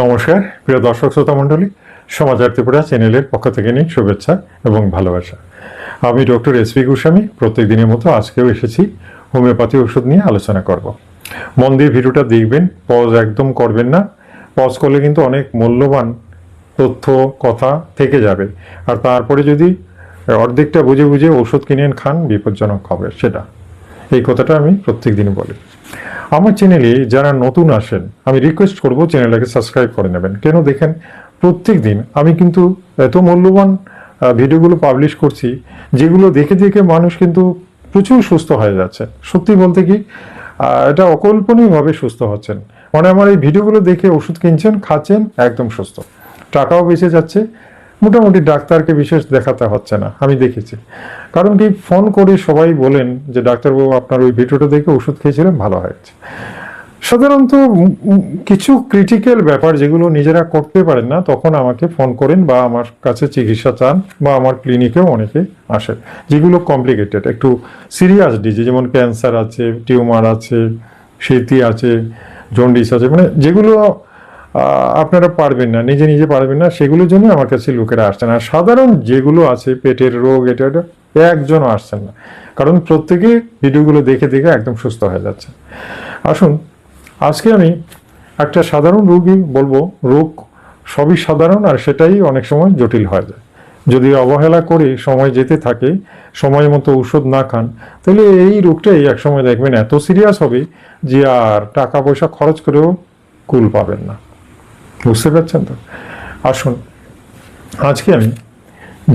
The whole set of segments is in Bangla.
নমস্কার, প্রিয় দর্শক শ্রোতা মণ্ডলী সমাচার ত্রিপুরা চ্যানেলের পক্ষ থেকে নিয়ে শুভেচ্ছা এবং ভালোবাসা। আমি ডক্টর এস পি গোস্বামী প্রত্যেক দিনের মতো আজকেও এসেছি, হোমিওপ্যাথি ওষুধ নিয়ে আলোচনা করব। মন দিয়ে ভিডিওটা দেখবেন পজ একদম করবেন না। পজ করলে কিন্তু অনেক মূল্যবান তথ্য, কথা থেকে যাবে। আর তারপরে যদি অর্ধেকটা বুঝে বুঝে ওষুধ কিনে খান, বিপজ্জনক হবে, সেটা। এই কথাটা আমি প্রত্যেক দিন বলি। আমার চ্যানেলে যারা নতুন আসেন, আমি রিকোয়েস্ট করব চ্যানেলটাকে সাবস্ক্রাইব করে নেবেন। কেন দেখেন, প্রত্যেক দিন আমি কিন্তু এত মূল্যবান ভিডিওগুলো পাবলিশ করছি, যেগুলো দেখে দেখে মানুষ কিন্তু প্রচুর সুস্থ হয়ে যাচ্ছে। সত্যি বলতে কি এটা অকল্পনীয়ভাবে সুস্থ হচ্ছেন। মানে আমার এই ভিডিওগুলো দেখে ওষুধ কিনছেন, খাচ্ছেন, একদম সুস্থ। টাকাও বেঁচে যাচ্ছে মোটামুটি ডাক্তারকে বিশেষ দেখাতে হচ্ছে না, আমি দেখেছি। কারণ কি, ফোন করে সবাই বলেন যে, ডাক্তারবাবু, আপনার ওই ভিডিওটা দেখে ওষুধ খেয়েছিলেন, ভালো হয়েছে। সাধারণত কিছু ক্রিটিক্যাল ব্যাপার যেগুলো নিজেরা করতে পারেন না, তখন আমাকে ফোন করেন বা আমার কাছে চিকিৎসা চান বা আমার ক্লিনিকেও অনেকে আসে যেগুলো কমপ্লিকেটেড একটু সিরিয়াস ডিজিজ যেমন ক্যান্সার আছে টিউমার আছে সেতি আছে জন্ডিস আছে মানে যেগুলো আপনারা পারবেন না, নিজে নিজে পারবেন না, সেগুলোর জন্য আমার কাছে লোকেরা আসছেন। আর সাধারণ যেগুলো আছে, পেটের রোগ, এটা একজনও আসছেন না। কারণ প্রত্যেকে ভিডিওগুলো দেখে দেখে একদম সুস্থ হয়ে যাচ্ছে। আসুন, আজকে আমি একটা সাধারণ রোগী বলব, রোগ সবই সাধারণ আর সেটাই অনেক সময় জটিল হয়ে যায়। যদি অবহেলা করে সময় যেতে থাকে, সময় মতো ওষুধ না খান, তাহলে এই রোগটাই এক সময় দেখবেন এত সিরিয়াস হবে যে আর টাকা পয়সা খরচ করেও কুল পাবেন না। বুঝতে পারছেন তো? আসুন, আজকে আমি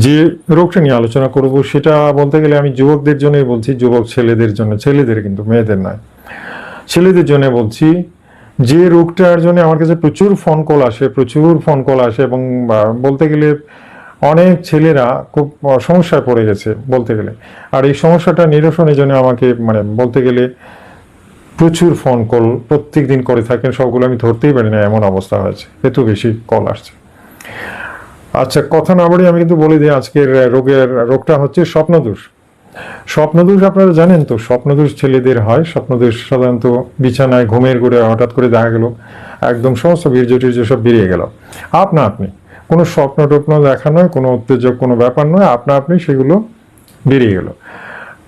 যে রোগটা নিয়ে আলোচনা করব সেটা বলতে গেলে আমি যুবকদের জন্যই বলছি, যুবক ছেলেদের জন্য, ছেলেদের কিন্তু মেয়েদের নয়। ছেলেদের জন্য বলছি যে রোগটার জন্য আমার কাছে প্রচুর ফোন কল আসে, প্রচুর ফোন কল আসে এবং বলতে গেলে অনেক ছেলেরা খুব সমস্যায় পড়ে গেছে বলতে গেলে। আর এই সমস্যাটা নিরসনের জন্য আমাকে মানে বলতে গেলে প্রচুর ফোন কল প্রত্যেক দিন করে থাকেন, সবগুলো আমি ধরতেই পারি না এমন অবস্থা হয়েছে। এত বেশি কল আসছে। আচ্ছা কথা না বলে আমি কিন্তু বলে দিই, আজকের রোগের, রোগটা হচ্ছে স্বপ্নদোষ। স্বপ্নদোষ আপনারা জানেন তো, স্বপ্নদোষ ছেলেদের হয়। স্বপ্নদোষ সাধারণত বিছানায় ঘুমের ঘুরে হঠাৎ করে দেখা গেল, একদম সমস্ত বীর্য টির্য সব বেরিয়ে গেল। আপনা আপনি, কোনো স্বপ্ন টপ্ন দেখা নয়, কোনো উত্তেজক কোনো ব্যাপার নয় আপনা আপনি সেগুলো বেরিয়ে গেল।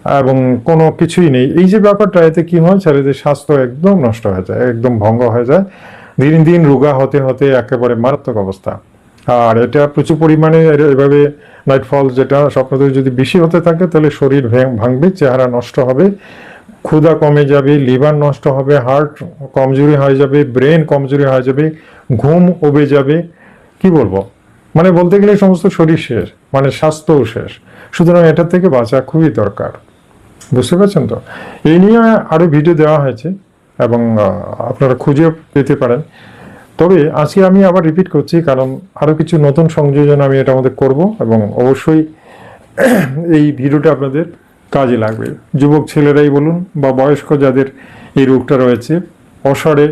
এবং কোনো কিছুই নেই। এই যে ব্যাপারটা, এতে কি হয়, ছেলেদের স্বাস্থ্য একদম নষ্ট হয়ে যায়, একদম ভঙ্গ হয়ে যায়। দিন দিন রোগা হতে হতে একেবারে মারাত্মক অবস্থা। আর এটা প্রচুর পরিমাণে এভাবে নাইটফল যেটা স্বপ্নদোষ যদি বেশি হতে থাকে, তাহলে শরীর ভেঙ- ভাঙবে, চেহারা নষ্ট হবে, ক্ষুধা কমে যাবে, লিভার নষ্ট হবে, হার্ট কমজোরি হয়ে যাবে, ব্রেন কমজোরি হয়ে যাবে, ঘুম উবে যাবে। কি বলব? মানে বলতে গেলে সমস্ত শরীর শেষ মানে স্বাস্থ্যও শেষ। সুতরাং এটা থেকে বাঁচা খুবই দরকার। বুঝতে পারছেন তো? এই নিয়ে আরও ভিডিও দেওয়া হয়েছে এবং আপনারা খুঁজে পেতে পারেন। তবে আজকে আমি আবার রিপিট করছি, কারণ আরও কিছু নতুন সংযোজন আমি এটা মধ্যে করব এবং অবশ্যই এই ভিডিওটা আপনাদের কাজে লাগবে। যুবক ছেলেরাই বলুন বা বয়স্ক যাদের এই রোগটা রয়েছে, অসারে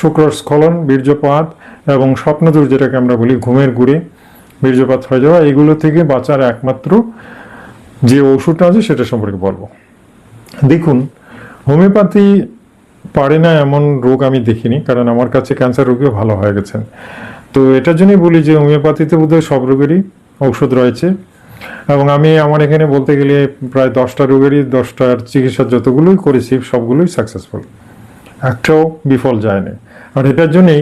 শুক্রস্খলন বীর্যপাত এবং স্বপ্নদোষ যেটাকে আমরা বলি, ঘুমের গুড়ে বীর্যপাত হয়ে যাওয়া, এগুলো থেকে বাঁচার একমাত্র যে ওষুধটা আছে সেটা সম্পর্কে বলব। দেখুন, হোমিওপ্যাথি পারে না এমন রোগ আমি দেখিনি, কারণ আমার কাছে ক্যান্সার রোগীও ভালো হয়ে গেছেন। তো এটার জন্যই বলি যে হোমিওপ্যাথিতে বোধহয় সব রোগেরই ঔষধ রয়েছে। এবং আমি আমার এখানে বলতে গেলে প্রায় দশটা রোগেরই, দশটার চিকিৎসা যতগুলোই করেছি, সবগুলোই সাকসেসফুল একটাও বিফল যায়নি। আর এটার জন্যই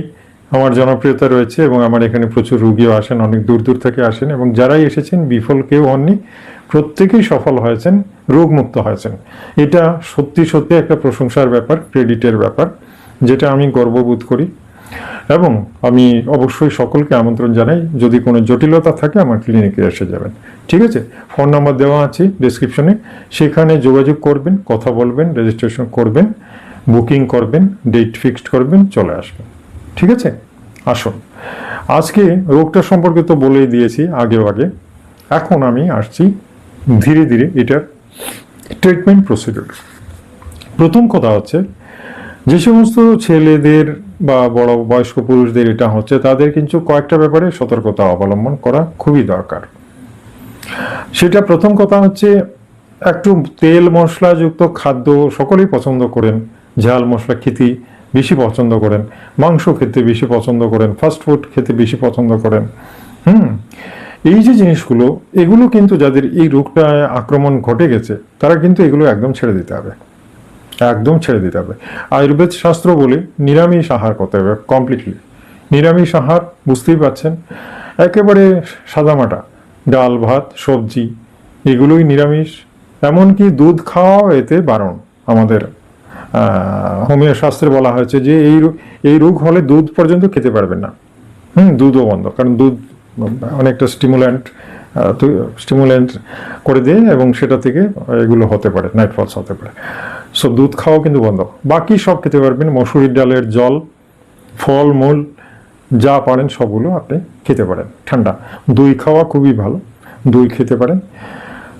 আমার জনপ্রিয়তা রয়েছে এবং আমার এখানে প্রচুর রুগীও আসেন, অনেক দূর দূর থেকে আসেন এবং যারাই এসেছেন, বিফল কেউ হননি, প্রত্যেকেই সফল হয়েছেন, রোগমুক্ত হয়েছেন। এটা সত্যি সত্যি একটা প্রশংসার ব্যাপার, ক্রেডিটের ব্যাপার, যেটা আমি গর্ববোধ করি। এবং আমি অবশ্যই সকলকে আমন্ত্রণ জানাই, যদি কোনো জটিলতা থাকে আমার ক্লিনিকে এসে যাবেন। ঠিক আছে? ফোন নাম্বার দেওয়া আছে ডিসক্রিপশনে। সেখানে যোগাযোগ করবেন, কথা বলবেন, রেজিস্ট্রেশন করবেন, বুকিং করবেন, ডেট ফিক্সড করবেন, চলে আসবেন। ঠিক আছে? আসুন। আজকে রোগটা সম্পর্কে তো বলেই দিয়েছি আগেও আগে। এখন আমি আসছি ধীরে ধীরে এটার ট্রিটমেন্ট প্রসিডিউর প্রথম কথা হচ্ছে, যে সমস্ত ছেলেদের বা বড় বয়স্ক পুরুষদের এটা হচ্ছে, তাদের কিন্তু কয়েকটা ব্যাপারে সতর্কতা অবলম্বন করা খুবই দরকার। সেটা প্রথম কথা হচ্ছে, একটু তেল মশলাযুক্ত খাদ্য সকলেই পছন্দ করেন। ঝাল মশলা খেতে বেশি পছন্দ করেন। মাংস খেতে বেশি পছন্দ করেন ফাস্ট ফুড খেতে বেশি পছন্দ করেন। হুম, এই যে জিনিসগুলো, এগুলো কিন্তু যাদের এই রোগটা আক্রমণ ঘটে গেছে, তারা কিন্তু এগুলো একদম ছেড়ে দিতে হবে। একদম ছেড়ে দিতে হবে। আয়ুর্বেদ শাস্ত্র বলে নিরামিষ আহার করতে হবে কমপ্লিটলি নিরামিষ আহার, বুঝতেই পাচ্ছেন একেবারে সাদামাটা, ডাল, ভাত, সবজি, এগুলোই নিরামিষ। এমনকি দুধ খাওয়াও এতে বারণ আমাদের হোমিও শাস্ত্রে বলা হয়েছে যে এই এই রোগ হলে দুধ পর্যন্ত খেতে পারবেন না। হুম, দুধও বন্ধ। কারণ দুধ অনেকটা স্টিমুল্যান্ট স্টিমুল্যান্ট করে দেয় এবং সেটা থেকে এগুলো হতে পারে নাইট ফলস হতে পারে। সো দুধ খাওয়াও কিন্তু বন্ধ। বাকি সব খেতে পারবেন, মসুরির ডালের জল, ফল, মূল, যা পারেন সবগুলো আপনি খেতে পারেন। ঠান্ডা। দই খাওয়া খুবই ভালো। দই খেতে পারেন।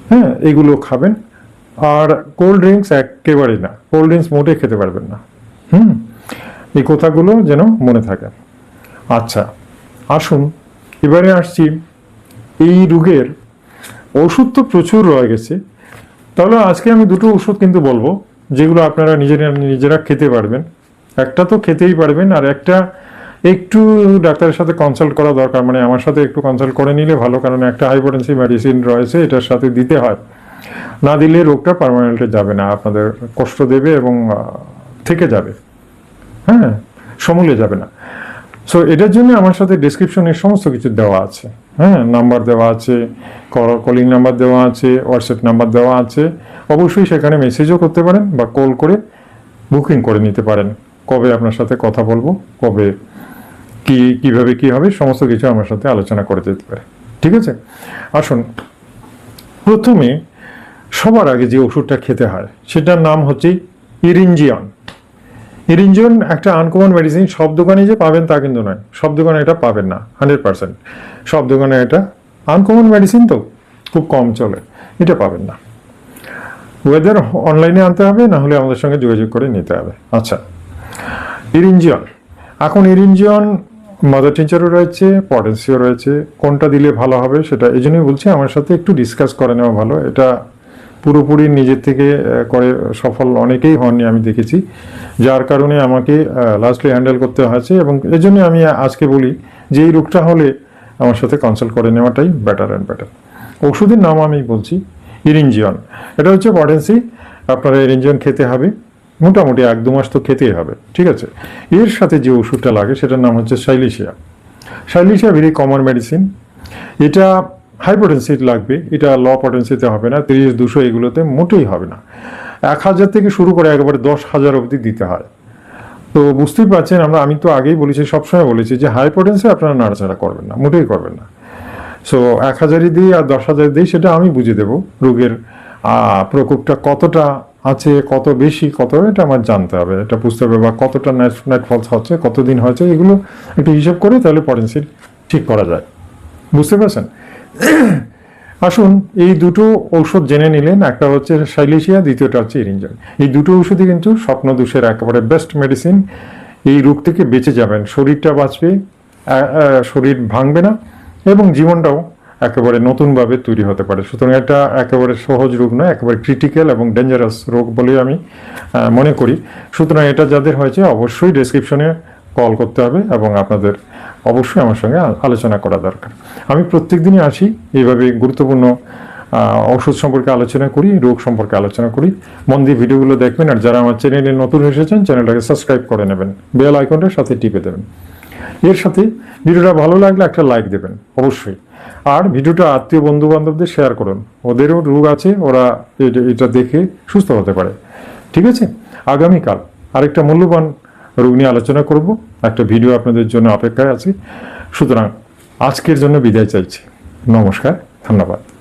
হ্যাঁ এগুলো খাবেন। আর কোল্ড ড্রিঙ্কস একেবারেই না। কোল্ড ড্রিঙ্কস মোটে খেতে পারবেন না। হুম? এই কথাগুলো যেন মনে থাকে। আচ্ছা আসুন, এবারে আসছি। এই রোগের ওষুধ তো প্রচুর রয়ে গেছে। তাহলে আজকে আমি দুটো ওষুধ কিন্তু বলব, যেগুলো আপনারা নিজেরা নিজেরা খেতে পারবেন। একটা তো খেতেই পারবেন, আর একটা একটু ডাক্তারের সাথে কনসাল্ট করা দরকার। মানে আমার সাথে একটু কনসাল্ট করে নিলে ভালো, কারণ একটা হাইপোটেন্সি মেডিসিন রয়েছে, এটার সাথে দিতে হয়। না দিলে রোগটা পার্মানেন্টে যাবে না, আপনাদের কষ্ট দেবে এবং থেকে যাবে। হ্যাঁ সমূলে যাবে না। সো এটার জন্য আমার সাথে ডিসক্রিপশনে সমস্ত কিছু দেওয়া আছে। হ্যাঁ নাম্বার দেওয়া আছে কলিং নাম্বার দেওয়া আছে হোয়াটসঅ্যাপ নাম্বার দেওয়া আছে। অবশ্যই সেখানে মেসেজও করতে পারেন বা কল করে বুকিং করে নিতে পারেন। কবে আপনার সাথে কথা বলব, কবে কি, কীভাবে কি হবে, সমস্ত কিছু আমার সাথে আলোচনা করে যেতে পারে। ঠিক আছে? আসুন। প্রথমে সবার আগে যে ওষুধটা খেতে হয়, সেটার নাম হচ্ছে ইরিঞ্জিয়ন। ইরিঞ্জিয়ন একটা আনকমন মেডিসিন সব দোকানে যে পাবেন তা কিন্তু নয়। সব দোকানে এটা পাবেন না হান্ড্রেড পার্সেন্ট সব দোকানে এটা আনকমন মেডিসিন তো, খুব কম চলে, এটা পাবেন না। ওয়েদার অনলাইনে আনতে হবে, না হলে আমাদের সঙ্গে যোগাযোগ করে নিতে হবে। আচ্ছা ইরিঞ্জিয়ন। এখন ইরিঞ্জিয়ন মাদার টিচারও রয়েছে পটেন্সিও রয়েছে। কোনটা দিলে ভালো হবে, সেটা এই জন্যই বলছি, আমার সাথে একটু ডিসকাস করে নেওয়া ভালো। এটা পুরোপুরি নিজের থেকে করে সফল অনেকেই হননি আমি দেখেছি। যার কারণে আমাকে লাস্টলি হ্যান্ডেল করতে হয়েছে এবং এই জন্য আমি আজকে বলি যে এই রোগটা হলে আমার সাথে কনসাল্ট করে নেওয়াটাই বেটার অ্যান্ড বেটার ওষুধের নাম আমি বলছি ইরিঞ্জিয়ন এটা হচ্ছে পটেন্সি আপনারা ইরিঞ্জিয়ন খেতে হবে, মোটামুটি এক দু মাস তো খেতেই হবে, ঠিক আছে? এর সাথে যে ওষুধটা লাগে সেটার নাম হচ্ছে Silicea. Silicea very common medicine এটা হাই পটেন্সি লাগবে, এটা ল পটেন্সিতে হবে না, তিরিশ, দুশো এগুলোতে মোটেই হবে না। এক হাজার থেকে শুরু করে একেবারে দশ হাজার অবধি দিতে হয়। তো বুঝতেই পারছেন, আমরা, আমি তো আগেই বলেছি, সবসময় বলেছি যে হাই পটেন্সি আপনারা নাড়াচাড়া করবেন না, মোটেই করবেন না। সো এক হাজারই দিই আর দশ হাজার দিই, সেটা আমি বুঝে দেবো, রোগের প্রকোপটা কতটা আছে, কত বেশি, কত, এটা আমার জানতে হবে, এটা বুঝতে হবে, বা কতটা নেট নেট ফলস হচ্ছে, কতদিন হয়েছে এগুলো একটু হিসাব করে তাহলে পটেন্সি ঠিক করা যায়। বুঝতে পারছেন? আসুন, এই দুটো ঔষধ জেনে নিলেন। একটা হচ্ছে সাইলেশিয়া, দ্বিতীয়টা হচ্ছে ইরিঞ্জন এই দুটো ওষুধই কিন্তু স্বপ্ন দোষের একেবারে বেস্ট মেডিসিন এই রোগ থেকে বেঁচে যাবেন। শরীরটা বাঁচবে শরীর ভাঙবে না এবং জীবনটাও একেবারে নতুনভাবে তৈরি হতে পারে। সুতরাং এটা একেবারে সহজ রোগ নয়, একেবারে ক্রিটিক্যাল এবং ডেঞ্জারাস রোগ বলে আমি মনে করি। সুতরাং এটা যাদের হয়েছে, অবশ্যই ডেসক্রিপশনে কল করতে হবে এবং আপনাদের অবশ্যই আমার সঙ্গে আলোচনা করা দরকার। আমি প্রত্যেক দিনই আসি, এইভাবে গুরুত্বপূর্ণ ওষুধ সম্পর্কে আলোচনা করি, রোগ সম্পর্কে আলোচনা করি। মন দিয়ে ভিডিওগুলো দেখবেন আর যারা আমার চ্যানেলে নতুন এসেছেন, চ্যানেলটাকে সাবস্ক্রাইব করে নেবেন। বেল আইকনটার সাথে টিপে দেবেন। এর সাথে ভিডিওটা ভালো লাগলে একটা লাইক দেবেন, অবশ্যই। আর ভিডিওটা আত্মীয় বন্ধু বান্ধবদের শেয়ার করুন। ওদেরও রোগ আছে, ওরা এটা দেখে সুস্থ হতে পারে। ঠিক আছে? আগামীকাল আরেকটা মূল্যবান রোগ নিয়ে আলোচনা করব। একটা ভিডিও আপনাদের জন্য অপেক্ষায় আছি। সুতরাং আজকের জন্য বিদায় চাইছি। নমস্কার, ধন্যবাদ।